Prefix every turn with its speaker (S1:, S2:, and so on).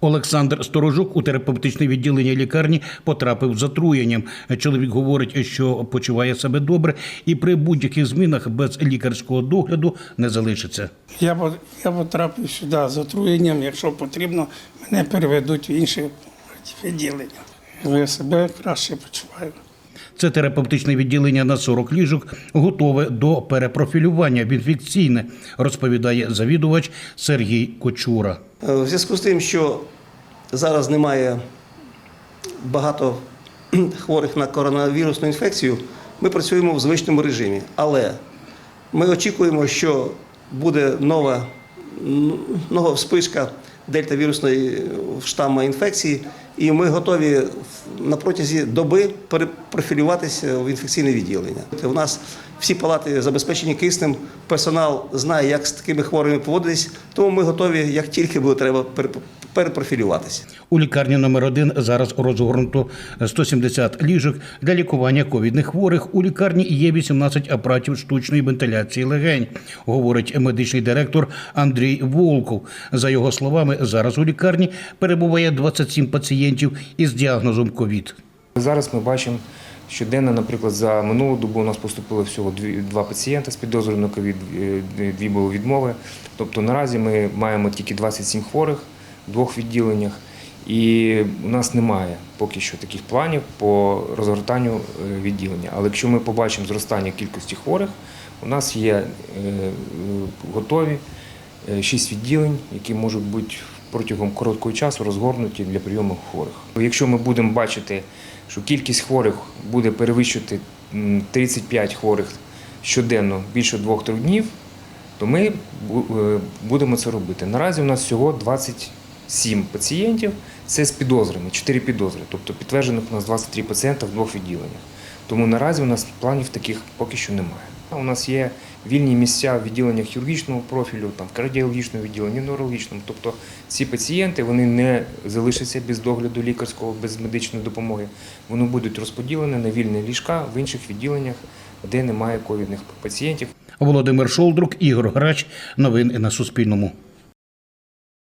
S1: Олександр Сторожук у терапевтичне відділення лікарні потрапив з отруєнням. Чоловік говорить, що почуває себе добре і при будь-яких змінах без лікарського догляду не залишиться.
S2: Я, я потрапив сюди з отруєнням, якщо потрібно, мене переведуть в інше відділення. Я себе краще почуваю.
S1: Це терапевтичне відділення на 40 ліжок, готове до перепрофілювання в інфекційне, розповідає завідувач Сергій Кочура.
S3: Е, В зв'язку з тим, що зараз немає багато хворих на коронавірусну інфекцію, ми працюємо в звичному режимі. Але ми очікуємо, що буде нова, нова вспишка дельтавірусної штаму інфекції, і ми готові на протязі доби перепрофілюватися в інфекційне відділення. У нас всі палати забезпечені киснем, персонал знає, як з такими хворими поводитись, тому ми готові, як тільки буде треба, перепрофілюватися.
S1: У лікарні номер 1 зараз розгорнуто 170 ліжок для лікування ковідних хворих. У лікарні є 18 апаратів штучної вентиляції легень, говорить медичний директор Андрій Волков. За його словами, зараз у лікарні перебуває 27 пацієнтів із діагнозом ковід.
S4: Зараз ми бачимо, щоденно, наприклад, за минулу добу у нас поступило всього дві, два пацієнта з підозрою на ковід, дві були відмови. Тобто наразі ми маємо тільки 27 хворих двох відділеннях, і у нас немає поки що таких планів по розгортанню е, відділення. Але якщо ми побачимо зростання кількості хворих, у нас є е, готові е, шість відділень, які можуть бути протягом короткого часу розгорнуті для прийому хворих. Якщо ми будемо бачити, що кількість хворих буде перевищувати м, 35 хворих щоденно більше 2-3 днів, то ми будемо це робити. Наразі у нас всього 27 пацієнтів, це з підозрами, 4 підозри, тобто підтверджених у нас 23 пацієнта в двох відділеннях. Тому наразі у нас планів таких поки що немає. У нас є вільні місця в відділеннях хірургічного профілю, там в кардіологічному відділенні, неврологічному. Тобто ці пацієнти вони не залишаться без догляду лікарського, без медичної допомоги. Вони будуть розподілені на вільні ліжка в інших відділеннях, де немає ковідних пацієнтів.
S1: Володимир Шолдрук, Ігор Грач. Новини на Суспільному.